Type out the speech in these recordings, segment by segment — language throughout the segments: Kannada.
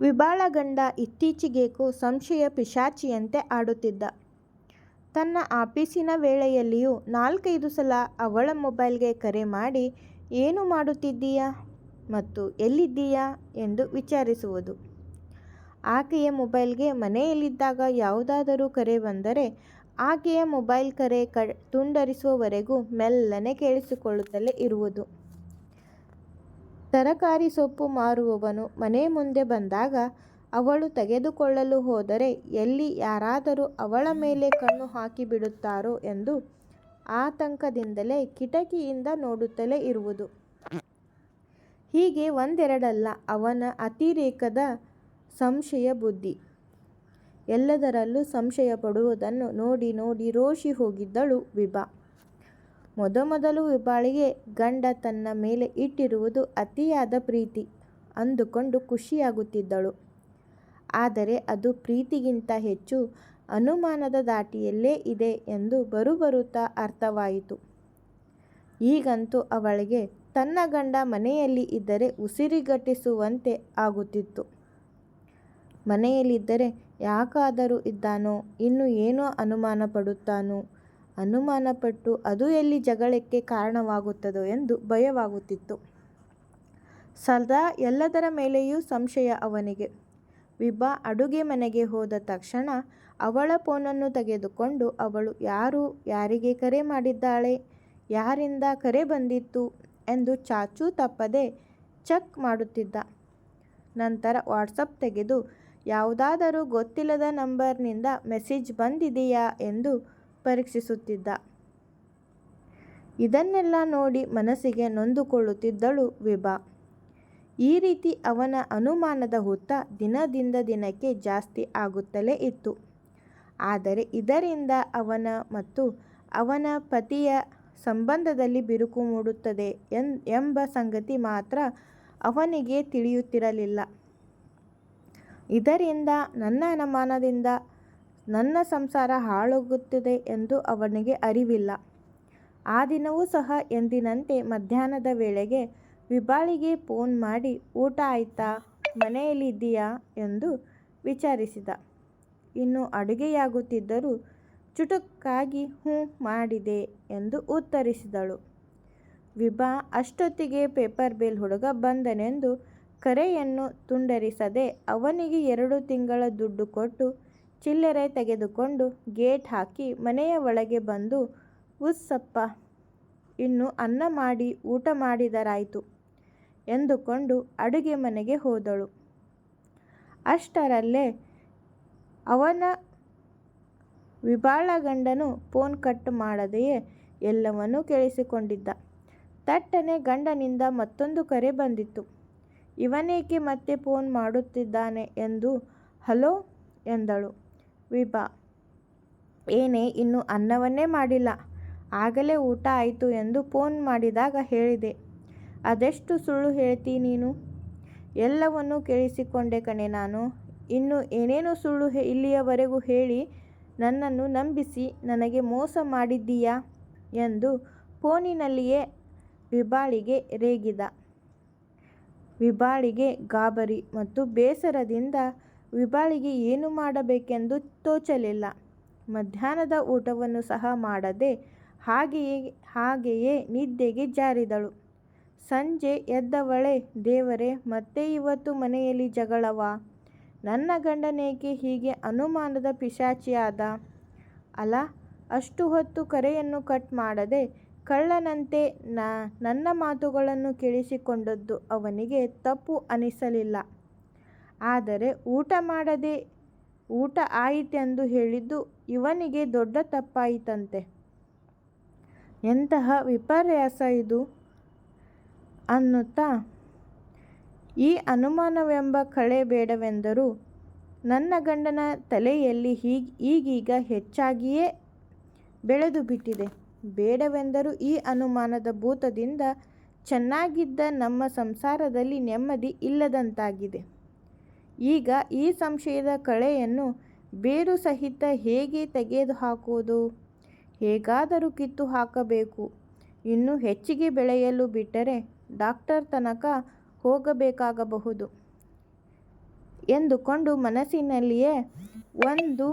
ವಿಭಾಳ ಗಂಡ ಇತ್ತೀಚೆಗೇಕೋ ಸಂಶಯ ಪಿಶಾಚಿಯಂತೆ ಆಡುತ್ತಿದ್ದ. ತನ್ನ ಆಫೀಸಿನ ವೇಳೆಯಲ್ಲಿಯೂ ನಾಲ್ಕೈದು ಸಲ ಅವಳ ಮೊಬೈಲ್ಗೆ ಕರೆ ಮಾಡಿ, ಏನು ಮಾಡುತ್ತಿದ್ದೀಯಾ ಮತ್ತು ಎಲ್ಲಿದ್ದೀಯಾ ಎಂದು ವಿಚಾರಿಸುವುದು. ಆಕೆಯ ಮೊಬೈಲ್ಗೆ ಮನೆಯಲ್ಲಿದ್ದಾಗ ಯಾವುದಾದರೂ ಕರೆ ಬಂದರೆ, ಆಕೆಯ ಮೊಬೈಲ್ ಕರೆ ತುಂಡರಿಸುವವರೆಗೂ ಮೆಲ್ಲನೆ ಕೇಳಿಸಿಕೊಳ್ಳುತ್ತಲೇ ಇರುವುದು. ತರಕಾರಿ ಸೊಪ್ಪು ಮಾರುವವನು ಮನೆ ಮುಂದೆ ಬಂದಾಗ ಅವಳು ತೆಗೆದುಕೊಳ್ಳಲು ಹೋದರೆ ಎಲ್ಲಿ ಯಾರಾದರೂ ಅವಳ ಮೇಲೆ ಕಣ್ಣು ಹಾಕಿಬಿಡುತ್ತಾರೋ ಎಂದು ಆತಂಕದಿಂದಲೇ ಕಿಟಕಿಯಿಂದ ನೋಡುತ್ತಲೇ ಇರುವುದು. ಹೀಗೆ ಒಂದೆರಡಲ್ಲ, ಅವನ ಅತಿರೇಕದ ಸಂಶಯ ಬುದ್ಧಿ. ಎಲ್ಲದರಲ್ಲೂ ಸಂಶಯ ಪಡುವುದನ್ನು ನೋಡಿ ನೋಡಿ ರೋಷಿ ಹೋಗಿದ್ದಳು ವಿಭಾ. ಮೊದಮೊದಲು ವಿಭಾಳಿಗೆ ಗಂಡ ತನ್ನ ಮೇಲೆ ಇಟ್ಟಿರುವುದು ಅತಿಯಾದ ಪ್ರೀತಿ ಅಂದುಕೊಂಡು ಖುಷಿಯಾಗುತ್ತಿದ್ದಳು. ಆದರೆ ಅದು ಪ್ರೀತಿಗಿಂತ ಹೆಚ್ಚು ಅನುಮಾನದ ದಾಟಿಯಲ್ಲೇ ಇದೆ ಎಂದು ಬರುಬರುತ್ತಾ ಅರ್ಥವಾಯಿತು. ಈಗಂತೂ ಅವಳಿಗೆ ತನ್ನ ಗಂಡ ಮನೆಯಲ್ಲಿ ಇದ್ದರೆ ಉಸಿರಿಗಟ್ಟಿಸುವಂತೆ ಆಗುತ್ತಿತ್ತು. ಮನೆಯಲ್ಲಿದ್ದರೆ ಯಾಕಾದರೂ ಇದ್ದಾನೋ, ಇನ್ನು ಏನೋ ಅನುಮಾನಪಡುತ್ತಾನೋ ಅನುಮಾನಪಟ್ಟು ಅದು ಎಲ್ಲಿ ಜಗಳಕ್ಕೆ ಕಾರಣವಾಗುತ್ತದೋ ಎಂದು ಭಯವಾಗುತ್ತಿತ್ತು. ಸದಾ ಎಲ್ಲದರ ಮೇಲೆಯೂ ಸಂಶಯ ಅವನಿಗೆ. ವಿಭಾ ಅಡುಗೆ ಮನೆಗೆ ಹೋದ ತಕ್ಷಣ ಅವಳ ಫೋನನ್ನು ತೆಗೆದುಕೊಂಡು ಅವಳು, ಯಾರು, ಯಾರಿಗೆ ಕರೆ ಮಾಡಿದ್ದಾಳೆ ಯಾರಿಂದ ಕರೆ ಬಂದಿತ್ತು ಎಂದು ಚಾಚೂ ತಪ್ಪದೆ ಚೆಕ್ ಮಾಡುತ್ತಿದ್ದ. ನಂತರ ವಾಟ್ಸಪ್ ತೆಗೆದು, ಯಾವುದಾದರೂ ಗೊತ್ತಿಲ್ಲದ ನಂಬರ್ನಿಂದ ಮೆಸೇಜ್ ಬಂದಿದೆಯಾ ಎಂದು ಪರೀಕ್ಷಿಸುತ್ತಿದ್ದ. ಇದನ್ನೆಲ್ಲ ನೋಡಿ ಮನಸ್ಸಿಗೆ ನೊಂದುಕೊಳ್ಳುತ್ತಿದ್ದಳು ವಿಭಾ. ಈ ರೀತಿ ಅವನ ಅನುಮಾನದ ಹುತ್ತ ದಿನದಿಂದ ದಿನಕ್ಕೆ ಜಾಸ್ತಿ ಆಗುತ್ತಲೇ ಇತ್ತು. ಆದರೆ ಇದರಿಂದ ಅವನ ಮತ್ತು ಅವನ ಪತಿಯ ಸಂಬಂಧದಲ್ಲಿ ಬಿರುಕು ಮೂಡುತ್ತದೆ ಎಂಬ ಸಂಗತಿ ಮಾತ್ರ ಅವನಿಗೆ ತಿಳಿಯುತ್ತಿರಲಿಲ್ಲ. ಇದರಿಂದ ನನ್ನ ಅನುಮಾನದಿಂದ ನನ್ನ ಸಂಸಾರ ಹಾಳೋಗುತ್ತಿದೆ ಎಂದು ಅವನಿಗೆ ಅರಿವಿಲ್ಲ. ಆ ದಿನವೂ ಸಹ ಎಂದಿನಂತೆ ಮಧ್ಯಾಹ್ನದ ವೇಳೆಗೆ ವಿಬಾಳಿಗೆ ಫೋನ್ ಮಾಡಿ, ಊಟ ಆಯ್ತಾ ಮನೆಯಲ್ಲಿದ್ದೀಯಾ ಎಂದು ವಿಚಾರಿಸಿದ. ಇನ್ನು ಅಡುಗೆಯಾಗುತ್ತಿದ್ದರೂ ಚುಟುಕಾಗಿ ಹ್ಞೂ ಮಾಡಿದೆ ಎಂದು ಉತ್ತರಿಸಿದಳು. ವಿಭಾ, ಅಷ್ಟೊತ್ತಿಗೆ ಪೇಪರ್ ಬೇಲ್ ಹುಡುಗ ಬಂದನೆಂದು ಕರೆಯನ್ನು ತುಂಡರಿಸದೆ ಅವನಿಗೆ ಎರಡು ತಿಂಗಳ ದುಡ್ಡು ಕೊಟ್ಟು ಚಿಲ್ಲರೆ ತೆಗೆದುಕೊಂಡು ಗೇಟ್ ಹಾಕಿ ಮನೆಯ ಒಳಗೆ ಬಂದು, ಉಸ್ಸಪ್ಪ, ಇನ್ನು ಅನ್ನ ಮಾಡಿ, ಊಟ ಮಾಡಿದರಾಯಿತು ಎಂದುಕೊಂಡು ಅಡುಗೆ ಮನೆಗೆ ಹೋದಳು. ಅಷ್ಟರಲ್ಲೇ ಅವನ ವಿಬಾಳ ಗಂಡನು ಫೋನ್ ಕಟ್ ಮಾಡದೆಯೇ ಎಲ್ಲವನ್ನೂ ಕೇಳಿಸಿಕೊಂಡಿದ್ದ. ತಟ್ಟನೆ ಗಂಡನಿಂದ ಮತ್ತೊಂದು ಕರೆ ಬಂದಿತ್ತು ಇವನೇಕೆ ಮತ್ತೆ ಫೋನ್ ಮಾಡುತ್ತಿದ್ದಾನೆ ಎಂದು, ಹಲೋ ಎಂದಳು ವಿಭಾ. ಏನೇ, ಇನ್ನೂ ಅನ್ನವನ್ನೇ ಮಾಡಿಲ್ಲ ಆಗಲೇ ಊಟ ಆಯಿತು ಎಂದು ಫೋನ್ ಮಾಡಿದಾಗ ಹೇಳಿದೆ. ಅದೆಷ್ಟು ಸುಳ್ಳು ಹೇಳ್ತಿ ನೀನು. ಎಲ್ಲವನ್ನೂ ಕೇಳಿಸಿಕೊಂಡೆ ಕಣೆ ನಾನು. ಇನ್ನು ಏನೇನು ಸುಳ್ಳು ಇಲ್ಲಿಯವರೆಗೂ ಹೇಳಿ ನನ್ನನ್ನು ನಂಬಿಸಿ ನನಗೆ ಮೋಸ ಮಾಡಿದ್ದೀಯಾ ಎಂದು ಫೋನಿನಲ್ಲಿಯೇ ವಿಬಾಳಿಗೆ ರೇಗಿದ. ವಿಬಾಳಿಗೆ ಗಾಬರಿ ಮತ್ತು ಬೇಸರದಿಂದ ವಿಭಾಳಿಗೆ ಏನು ಮಾಡಬೇಕೆಂದು ತೋಚಲಿಲ್ಲ. ಮಧ್ಯಾಹ್ನದ ಊಟವನ್ನು ಸಹ ಮಾಡದೆ ಹಾಗೆಯೇ ಹಾಗೆಯೇ ನಿದ್ದೆಗೆ ಜಾರಿದಳು. ಸಂಜೆ ಎದ್ದವಳೆ, ದೇವರೇ, ಮತ್ತೆ ಇವತ್ತು ಮನೆಯಲ್ಲಿ ಜಗಳವಾ ನನ್ನ ಗಂಡನೇಕೆ ಹೀಗೆ ಅನುಮಾನದ ಪಿಶಾಚಿಯಾದ. ಅಲ, ಅಷ್ಟು ಹೊತ್ತು ಕರೆಯನ್ನು ಕಟ್ ಮಾಡದೆ ಕಳ್ಳನಂತೆ ನನ್ನ ಮಾತುಗಳನ್ನು ಕೇಳಿಸಿಕೊಂಡದ್ದು ಅವನಿಗೆ ತಪ್ಪು ಅನಿಸಲಿಲ್ಲ. ಆದರೆ ಊಟ ಮಾಡದೆ ಊಟ ಆಯಿತೆಂದು ಹೇಳಿದ್ದು ಇವನಿಗೆ ದೊಡ್ಡ ತಪ್ಪಾಯಿತಂತೆ. ಎಂತಹ ವಿಪರ್ಯಾಸ ಇದು ಅನ್ನುತ್ತಾ, ಈ ಅನುಮಾನವೆಂಬ ಕಳೆ ಬೇಡವೆಂದರೂ ನನ್ನ ಗಂಡನ ತಲೆಯಲ್ಲಿ ಈಗೀಗ ಹೆಚ್ಚಾಗಿಯೇ ಬೆಳೆದುಬಿಟ್ಟಿದೆ. ಬೇಡವೆಂದರೂ ಈ ಅನುಮಾನದ ಭೂತದಿಂದ ಚೆನ್ನಾಗಿದ್ದ ನಮ್ಮ ಸಂಸಾರದಲ್ಲಿ ನೆಮ್ಮದಿ ಇಲ್ಲದಂತಾಗಿದೆ. ಈಗ ಈ ಸಂಶಯದ ಕಳೆಯನ್ನು ಬೇರು ಸಹಿತ ಹೇಗೆ ತೆಗೆದುಹಾಕುವುದು. ಹೇಗಾದರೂ ಕಿತ್ತು ಹಾಕಬೇಕು. ಇನ್ನು ಹೆಚ್ಚಿಗೆ ಬೆಳೆಯಲು ಬಿಟ್ಟರೆ ಡಾಕ್ಟರ್ ತನಕ ಹೋಗಬೇಕಾಗಬಹುದು. ಎಂದುಕೊಂಡು ಮನಸ್ಸಿನಲ್ಲಿಯೇ ಒಂದು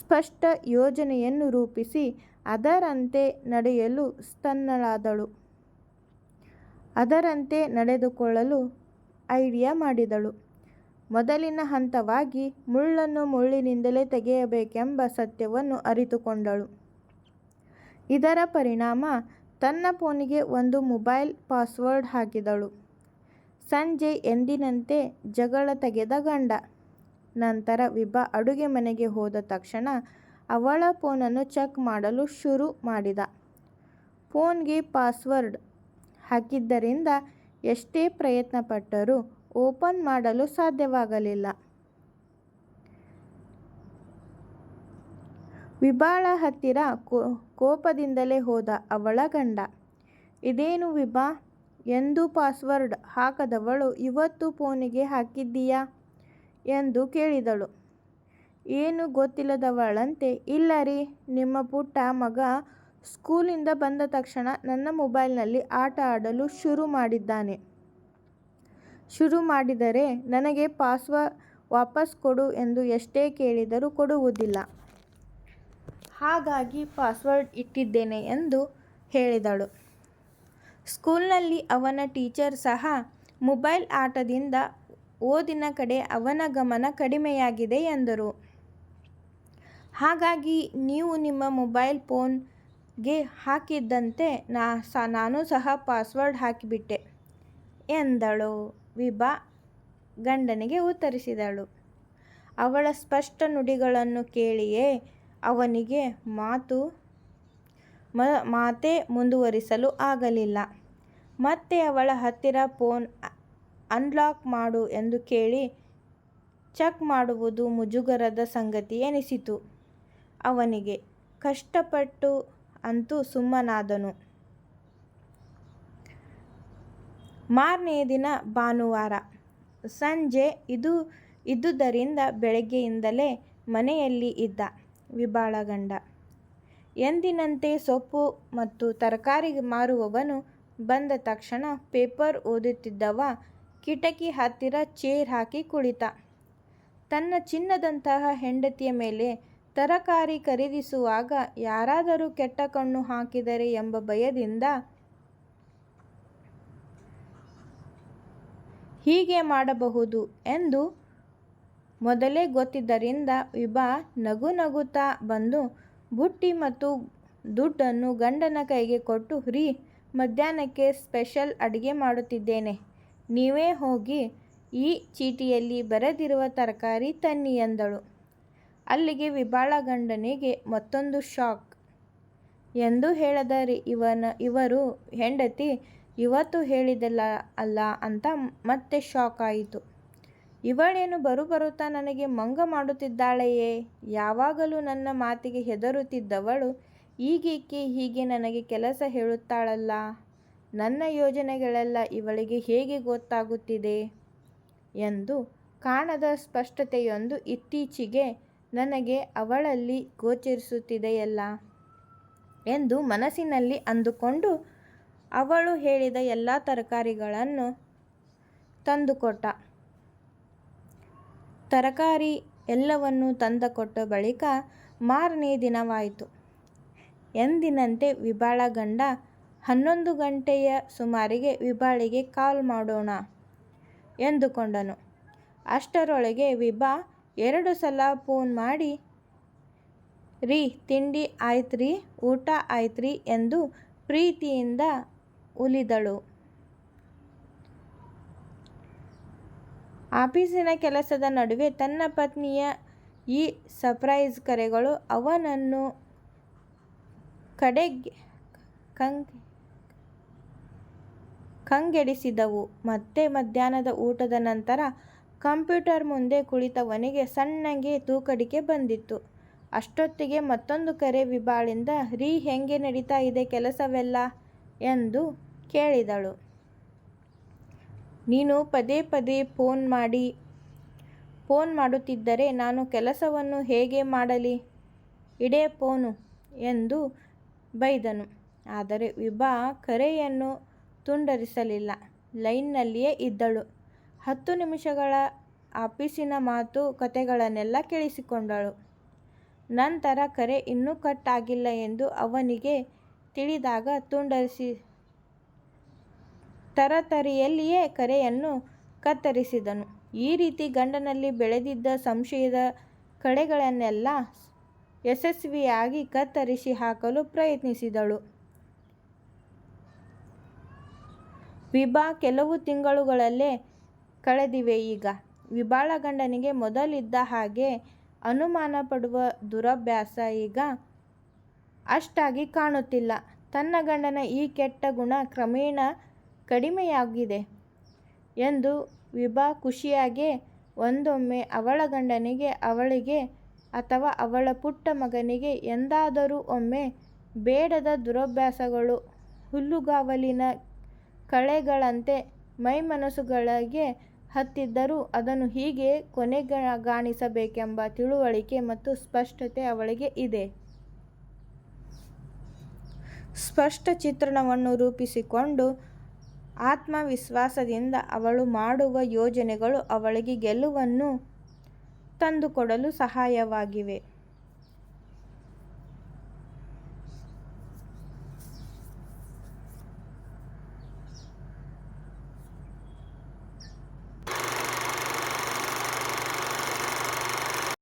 ಸ್ಪಷ್ಟ ಯೋಜನೆಯನ್ನು ರೂಪಿಸಿ ಅದರಂತೆ ನಡೆಯಲು ಸ್ತನ್ನಳಾದಳು ಅದರಂತೆ ನಡೆದುಕೊಳ್ಳಲು ಐಡಿಯಾ ಮಾಡಿದಳು. ಮೊದಲಿನ ಹಂತವಾಗಿ ಮುಳ್ಳನ್ನು ಮುಳ್ಳಿನಿಂದಲೇ ತೆಗೆಯಬೇಕೆಂಬ ಸತ್ಯವನ್ನು ಅರಿತುಕೊಂಡಳು. ಇದರ ಪರಿಣಾಮ ತನ್ನ ಫೋನಿಗೆ ಒಂದು ಮೊಬೈಲ್ ಪಾಸ್ವರ್ಡ್ ಹಾಕಿದಳು. ಸಂಜೆ ಎಂದಿನಂತೆ ಜಗಳ ತೆಗೆದ ಗಂಡ. ನಂತರ ವಿಭಾ ಅಡುಗೆ ಮನೆಗೆ ಹೋದ ತಕ್ಷಣ ಅವಳ ಫೋನನ್ನು ಚೆಕ್ ಮಾಡಲು ಶುರು ಮಾಡಿದ. ಫೋನ್ಗೆ ಪಾಸ್ವರ್ಡ್ ಹಾಕಿದ್ದರಿಂದ ಎಷ್ಟೇ ಪ್ರಯತ್ನಪಟ್ಟರೂ ಓಪನ್ ಮಾಡಲು ಸಾಧ್ಯವಾಗಲಿಲ್ಲ. ವಿಭಾಳ ಹತ್ತಿರ ಕೋಪದಿಂದಲೇ ಹೋದ ಅವಳ ಗಂಡ. ಇದೇನು ವಿಭಾ, ಎಂದು ಪಾಸ್ವರ್ಡ್ ಹಾಕದವಳು ಇವತ್ತು ಫೋನಿಗೆ ಹಾಕಿದ್ದೀಯಾ ಎಂದು ಕೇಳಿದಳು ಏನು ಗೊತ್ತಿಲ್ಲದವಳಂತೆ. ಇಲ್ಲ ರೀ ನಿಮ್ಮ ಪುಟ್ಟ ಮಗ ಸ್ಕೂಲಿಂದ ಬಂದ ತಕ್ಷಣ ನನ್ನ ಮೊಬೈಲ್ನಲ್ಲಿ ಆಟ ಆಡಲು ಶುರು ಮಾಡಿದ್ದಾನೆ. ಶುರು ಮಾಡಿದರೆ ನನಗೆ ಪಾಸ್ವರ್ಡ್ ವಾಪಸ್ ಕೊಡು ಎಂದು ಎಷ್ಟೇ ಕೇಳಿದರೂ ಕೊಡುವುದಿಲ್ಲ. ಹಾಗಾಗಿ ಪಾಸ್ವರ್ಡ್ ಇಟ್ಟಿದ್ದೇನೆ ಎಂದು ಹೇಳಿದಳು. ಸ್ಕೂಲ್ನಲ್ಲಿ ಅವನ ಟೀಚರ್ ಸಹ ಮೊಬೈಲ್ ಆಟದಿಂದ ಓದಿನ ಕಡೆ ಅವನ ಗಮನ ಕಡಿಮೆಯಾಗಿದೆ ಎಂದರು. ಹಾಗಾಗಿ ನೀವು ನಿಮ್ಮ ಮೊಬೈಲ್ ಫೋನ್ಗೆ ಹಾಕಿದ್ದಂತೆ ನಾನು ಸಹ ಪಾಸ್ವರ್ಡ್ ಹಾಕಿಬಿಟ್ಟೆ ಎಂದಳು. ವಿಭಾ ಗಂಡನಿಗೆ ಉತ್ತರಿಸಿದಳು. ಅವಳ ಸ್ಪಷ್ಟ ನುಡಿಗಳನ್ನು ಕೇಳಿಯೇ ಅವನಿಗೆ ಮಾತು ಮಾತೇ ಮುಂದುವರಿಸಲು ಆಗಲಿಲ್ಲ. ಮತ್ತೆ ಅವಳ ಹತ್ತಿರ ಫೋನ್ ಅನ್ಲಾಕ್ ಮಾಡು ಎಂದು ಕೇಳಿ ಚೆಕ್ ಮಾಡುವುದು ಮುಜುಗರದ ಸಂಗತಿ ಎನಿಸಿತು ಅವನಿಗೆ. ಕಷ್ಟಪಟ್ಟು ಅಂತೂ ಸುಮ್ಮನಾದನು. ಮಾರನೇ ದಿನ ಭಾನುವಾರ. ಸಂಜೆ ಇದು ಇದ್ದುದರಿಂದ ಬೆಳಗ್ಗೆಯಿಂದಲೇ ಮನೆಯಲ್ಲಿ ಇದ್ದ ವಿಬಾಳಗಂಡ ಎಂದಿನಂತೆ ಸೊಪ್ಪು ಮತ್ತು ತರಕಾರಿ ಮಾರುವವನು ಬಂದ ತಕ್ಷಣ ಪೇಪರ್ ಓದುತ್ತಿದ್ದವ ಕಿಟಕಿ ಹತ್ತಿರ ಚೇರ್ ಹಾಕಿ ಕುಳಿತ. ತನ್ನ ಚಿನ್ನದಂತಹ ಹೆಂಡತಿಯ ಮೇಲೆ ತರಕಾರಿ ಖರೀದಿಸುವಾಗ ಯಾರಾದರೂ ಕೆಟ್ಟ ಕಣ್ಣು ಹಾಕಿದರೆ ಎಂಬ ಭಯದಿಂದ ಹೀಗೆ ಮಾಡಬಹುದು ಎಂದು ಮೊದಲೇ ಗೊತ್ತಿದ್ದರಿಂದ ವಿಭಾ ನಗು ನಗುತ್ತಾ ಬಂದು ಬುಟ್ಟಿ ಮತ್ತು ದುಡ್ಡನ್ನು ಗಂಡನ ಕೈಗೆ ಕೊಟ್ಟು ರೀ, ಮಧ್ಯಾಹ್ನಕ್ಕೆ ಸ್ಪೆಷಲ್ ಅಡಿಗೆ ಮಾಡುತ್ತಿದ್ದೇನೆ. ನೀವೇ ಹೋಗಿ ಈ ಚೀಟಿಯಲ್ಲಿ ಬರೆದಿರುವ ತರಕಾರಿ ತನ್ನಿ ಎಂದಳು. ಅಲ್ಲಿಗೆ ವಿಬಾಳ ಗಂಡನಿಗೆ ಮತ್ತೊಂದು ಶಾಕ್. ಎಂದು ಹೇಳದ ಇವರು ಹೆಂಡತಿ ಇವತ್ತು ಹೇಳಿದಳಲ್ಲ ಅಂತ ಮತ್ತೆ ಶಾಕ್ ಆಯಿತು. ಇವಳೇನು ಬರುಬರುತ್ತಾ ನನಗೆ ಮಂಗ ಮಾಡುತ್ತಿದ್ದಾಳೆಯೇ, ಯಾವಾಗಲೂ ನನ್ನ ಮಾತಿಗೆ ಹೆದರುತ್ತಿದ್ದವಳು ಈಗೇಕೆ ಹೀಗೆ ನನಗೆ ಕೆಲಸ ಹೇಳುತ್ತಾಳಲ್ಲ, ನನ್ನ ಯೋಜನೆಗಳೆಲ್ಲ ಇವಳಿಗೆ ಹೇಗೆ ಗೊತ್ತಾಗುತ್ತಿದೆ ಎಂದು ಕಾಣದ ಸ್ಪಷ್ಟತೆಯೊಂದು ಇತ್ತೀಚೆಗೆ ನನಗೆ ಅವಳಲ್ಲಿ ಗೋಚರಿಸುತ್ತಿದೆಯಲ್ಲ ಎಂದು ಮನಸ್ಸಿನಲ್ಲಿ ಅಂದುಕೊಂಡು ಅವಳು ಹೇಳಿದ ಎಲ್ಲ ತರಕಾರಿಗಳನ್ನು ತಂದುಕೊಟ್ಟ. ತರಕಾರಿ ಎಲ್ಲವನ್ನೂ ತಂದುಕೊಟ್ಟ ಬಳಿಕ ಮಾರನೇ ದಿನವಾಯಿತು. ಎಂದಿನಂತೆ ವಿಬಾಳ ಗಂಡ ಹನ್ನೊಂದು ಗಂಟೆಯ ಸುಮಾರಿಗೆ ವಿಬಾಳಿಗೆ ಕಾಲ್ ಮಾಡೋಣ ಎಂದುಕೊಂಡನು. ಅಷ್ಟರೊಳಗೆ ವಿಭಾ ಎರಡು ಸಲ ಫೋನ್ ಮಾಡಿ, ರೀ ತಿಂಡಿ ಆಯ್ತ್ರಿ ಊಟ ಆಯ್ತ್ರಿ ಎಂದು ಪ್ರೀತಿಯಿಂದ ಉಲಿದಳು. ಆಫೀಸಿನ ಕೆಲಸದ ನಡುವೆ ತನ್ನ ಪತ್ನಿಯ ಈ ಸರ್ಪ್ರೈಸ್ ಕರೆಗಳು ಅವನನ್ನು ಕಡೆಗೆ ಕಂಗೆಡಿಸಿದವು. ಮತ್ತೆ ಮಧ್ಯಾಹ್ನದ ಊಟದ ನಂತರ ಕಂಪ್ಯೂಟರ್ ಮುಂದೆ ಕುಳಿತವನಿಗೆ ಸಣ್ಣಗೆ ತೂಕಡಿಕೆ ಬಂದಿತ್ತು. ಅಷ್ಟೊತ್ತಿಗೆ ಮತ್ತೊಂದು ಕರೆ ವಿಭಾಳಿಂದ ರೀ ಹೆಂಗೆ ನಡೀತಾ ಇದೆ ಕೆಲಸವೆಲ್ಲ ಎಂದು ಕೇಳಿದಳು. ನೀನು ಪದೇ ಪದೇ ಫೋನ್ ಮಾಡಿ ಫೋನ್ ಮಾಡುತ್ತಿದ್ದರೆ ನಾನು ಕೆಲಸವನ್ನು ಹೇಗೆ ಮಾಡಲಿ, ಇಡೇ ಫೋನು ಎಂದು ಬೈದನು. ಆದರೆ ವಿಭಾ ಕರೆಯನ್ನು ತುಂಡರಿಸಲಿಲ್ಲ. ಲೈನ್ನಲ್ಲಿಯೇ ಇದ್ದಳು. ಹತ್ತು ನಿಮಿಷಗಳ ಆಫೀಸಿನ ಮಾತು, ಕತೆಗಳನ್ನೆಲ್ಲ ಕೇಳಿಸಿಕೊಂಡಳು. ನಂತರ ಕರೆ ಇನ್ನೂ ಕಟ್ ಆಗಿಲ್ಲ ಎಂದು ಅವನಿಗೆ ತಿಳಿದಾಗ ತುಂಡರಿಸಿ, ತರತರಿಯಲ್ಲಿಯೇ ಕರೆಯನ್ನು ಕತ್ತರಿಸಿದನು. ಈ ರೀತಿ ಗಂಡನಲ್ಲಿ ಬೆಳೆದಿದ್ದ ಸಂಶಯದ ಕಡೆಗಳನ್ನೆಲ್ಲ ಯಶಸ್ವಿಯಾಗಿ ಕತ್ತರಿಸಿ ಹಾಕಲು ಪ್ರಯತ್ನಿಸಿದಳು. ವಿಭಾ ಕೆಲವು ತಿಂಗಳುಗಳೇ ಕಳೆದಿವೆ ಈಗ. ವಿಭಾಳ ಗಂಡನಿಗೆ ಮೊದಲಿದ್ದ ಹಾಗೆ ಅನುಮಾನ ಪಡುವ ದುರಭ್ಯಾಸ ಈಗ ಅಷ್ಟಾಗಿ ಕಾಣುತ್ತಿಲ್ಲ. ತನ್ನ ಗಂಡನ ಈ ಕೆಟ್ಟ ಗುಣ ಕ್ರಮೇಣ ಕಡಿಮೆಯಾಗಿದೆ ಎಂದು ವಿಭಾ ಖುಷಿಯಾಗೆ ಒಂದೊಮ್ಮೆ ಅವಳ ಗಂಡನಿಗೆ, ಅವಳಿಗೆ ಅಥವಾ ಅವಳ ಪುಟ್ಟ ಮಗನಿಗೆ ಎಂದಾದರೂ ಒಮ್ಮೆ ಬೇಡದ ದುರಭ್ಯಾಸಗಳು ಹುಲ್ಲುಗಾವಲಿನ ಕಳೆಗಳಂತೆ ಮೈಮನಸ್ಸುಗಳಿಗೆ ಹತ್ತಿದ್ದರೂ ಅದನ್ನು ಹೀಗೆ ಕೊನೆಗಾಣಿಸಬೇಕೆಂಬ ತಿಳುವಳಿಕೆ ಮತ್ತು ಸ್ಪಷ್ಟತೆ ಅವಳಿಗೆ ಇದೆ. ಸ್ಪಷ್ಟ ಚಿತ್ರಣವನ್ನು ರೂಪಿಸಿಕೊಂಡು ಆತ್ಮವಿಶ್ವಾಸದಿಂದ ಅವಳು ಮಾಡುವ ಯೋಜನೆಗಳು ಅವಳಿಗೆ ಗೆಲುವನ್ನು ತಂದುಕೊಡಲು ಸಹಾಯವಾಗಿವೆ.